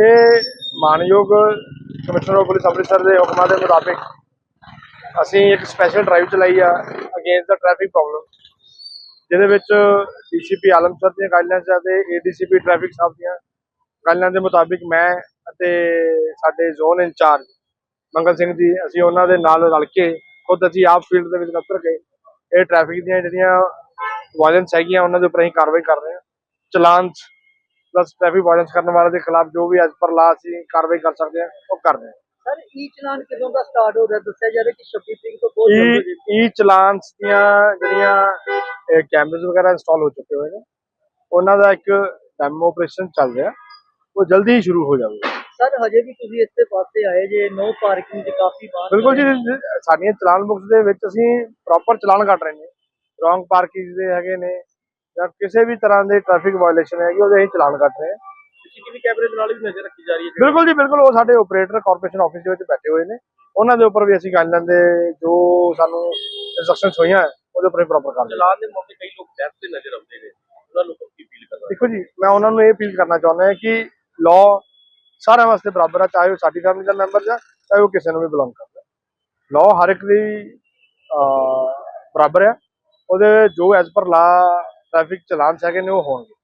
ਇਹ ਮਾਨਯੋਗ commissioner of police Amritsar ਦੇ ਹੁਕਮਾਂ ਦੇ ਮੁਤਾਬਿਕ ਅਸੀਂ ਇੱਕ ਸਪੈਸ਼ਲ ਡਰਾਈਵ ਚਲਾਈ ਆ ਅਗੇਂਸਟ ਦਾ ਟ੍ਰੈਫਿਕ ਪ੍ਰੋਬਲਮ ਜਿਹਦੇ ਵਿੱਚ ਡੀਸੀਪੀ ਆਲਮ ਸਰ ਦੀਆਂ ਗਾਈਡਲਾਈਨਸ ਅਤੇ ਏਡੀਸੀਪੀ ਟ੍ਰੈਫਿਕ ਸਾਹਿਬ ਦੀਆਂ ਗਾਈਡਲਾਈਨ ਦੇ ਮੁਤਾਬਿਕ ਮੈਂ ਅਤੇ ਸਾਡੇ ਜ਼ੋਨ ਇੰਚਾਰਜ ਮੰਗਲ ਸਿੰਘ ਜੀ, ਅਸੀਂ ਉਹਨਾਂ ਦੇ ਨਾਲ ਰਲ ਕੇ ਖੁਦ ਅਸੀਂ ਆਪ ਫੀਲਡ ਦੇ ਵਿੱਚ ਉਤਰ ਗਏ। ਇਹ ਟ੍ਰੈਫਿਕ ਦੀਆਂ ਜਿਹੜੀਆਂ ਵਾਇਲੈਂਸ ਹੈਗੀਆਂ, ਉਹਨਾਂ ਦੇ ਉੱਪਰ ਅਸੀਂ ਕਾਰਵਾਈ ਕਰ ਰਹੇ ਹਾਂ। ਚਲਾਨ ਪਲੱਸ ਟ੍ਰੈਫਿਕ ਵਾਇਲੈਂਸ ਕਰਨ ਵਾਲੇ ਦੇ ਖਿਲਾਫ ਜੋ ਵੀ ਐਜ਼ ਪਰ ਲਾ ਅਸੀਂ ਕਾਰਵਾਈ ਕਰ ਸਕਦੇ ਹਾਂ ਉਹ ਕਰ ਰਹੇ ਹਾਂ। ਸਰ ਈ ਚਲਾਨ ਕਦੋਂ ਦਾ ਸਟਾਰਟ ਹੋ ਰਿਹਾ? ਦੱਸਿਆ ਜਾ ਰਿਹਾ ਕਿ 26 ਤਰੀਕ ਤੋਂ ਬਹੁਤ ਜਲਦ ਹੋ ਈ ਈ ਚਲਾਨਸ ਦੀਆਂ ਜਿਹੜੀਆਂ ਕੈਮਰੇਜ਼ ਵਗੈਰਾ ਇੰਸਟਾਲ ਹੋ ਚੁੱਕੇ ਹੋਏ ਨੇ ਉਹਨਾਂ ਦਾ ਇੱਕ ਡੈਮੋ ਆਪਰੇਸ਼ਨ ਚੱਲ ਰਿਹਾ। ਉਹ ਜਲਦੀ ਹੀ ਸ਼ੁਰੂ ਹੋ ਜਾਵੇਗਾ। ਸਰ ਹਜੇ ਵੀ ਤੁਸੀਂ ਇੱਥੇ ਪਾਸੇ ਆਏ ਜੇ ਨੋ ਪਾਰਕਿੰਗ ਦੇ ਕਾਫੀ ਬਾਹਰ ਬਿਲਕੁਲ ਜੀ ਸਾਡੀਆਂ ਚਲਾਨ ਬੁੱਕਸ ਦੇ ਵਿੱਚ ਅਸੀਂ ਪ੍ਰੋਪਰ ਚਲਾਨ ਕੱਟ ਰਹੇ ਨੇ। ਰੋਂਗ ਪਾਰਕਿੰਗ ਦੇ ਹੈਗੇ ਨੇ ਜਾਂ ਕਿਸੇ ਵੀ ਤਰ੍ਹਾਂ ਦੇ ਟ੍ਰੈਫਿਕ ਵਾਇਓਲੇਸ਼ਨ ਹੈਗੀ ਉਹਦੇ ਅਸੀਂ ਚਲਾਨ ਕੱਟ ਰਹੇ ਹਾਂ। ਸੀਸੀਟੀਵੀ ਕੈਮਰੇ ਦੇ ਨਾਲ ਵੀ ਨਜ਼ਰ ਰੱਖੀ ਜਾ ਰਹੀ ਹੈ। ਬਿਲਕੁਲ ਜੀ ਬਿਲਕੁਲ ਉਹ ਸਾਡੇ ਆਪਰੇਟਰ ਕਾਰਪੋਰੇਸ਼ਨ ਆਫਿਸ ਦੇ ਵਿੱਚ ਬੈਠੇ ਹੋਏ ਨੇ। ਉਹਨਾਂ ਦੇ ਉੱਪਰ ਵੀ ਅਸੀਂ ਗਾਈਡਲਾਈਨ ਦੇ ਜੋ ਸਾਨੂੰ ਇਨਸਟਰਕਸ਼ਨਸ ਹੋਈਆਂ ਹੈ, ਉਹਦੇ ਉੱਪਰ ਪ੍ਰੋਪਰ ਕਰ ਰਹੇ ਹਾਂ। ਚਲਾਨ ਦੇ ਮੌਕੇ ਕਈ ਲੋਕ ਡੈਥ ਤੇ ਨਜ਼ਰ ਆਉਂਦੇ ਨੇ। ਉਹਨਾਂ ਨੂੰ ਕੀ ਫੀਲ ਕਰਨਾ? ਦੇਖੋ ਜੀ ਮੈਂ ਉਹਨਾਂ ਨੂੰ ਇਹ ਅਪੀਲ ਕਰਨਾ ਚਾਹੁੰਦਾ ਹਾਂ ਕਿ ਲਾਅ ਸਾਰਿਆਂ ਵਾਸਤੇ ਬਰਾਬਰ ਹੈ ਚਾਹੇ ਉਹ ਸਾਡੀ ਫੈਮਿਲੀ ਦਾ ਮੈਂਬਰ ਹੈ ਚਾਹੇ ਉਹ ਕਿਸੇ ਨੂੰ ਵੀ ਬਿਲੋਂਗ ਕਰਦਾ ਲਾਅ ਹਰ ਇੱਕ ਦੀ ਬਰਾਬਰ ਹੈ ਉਹਦੇ ਜੋ ਐਜ਼ ਪਰ ਲਾ ਟ੍ਰੈਫਿਕ ਚਲਾਨ ਹੈਗੇ ਨੇ ਉਹ ਹੋਣਗੇ।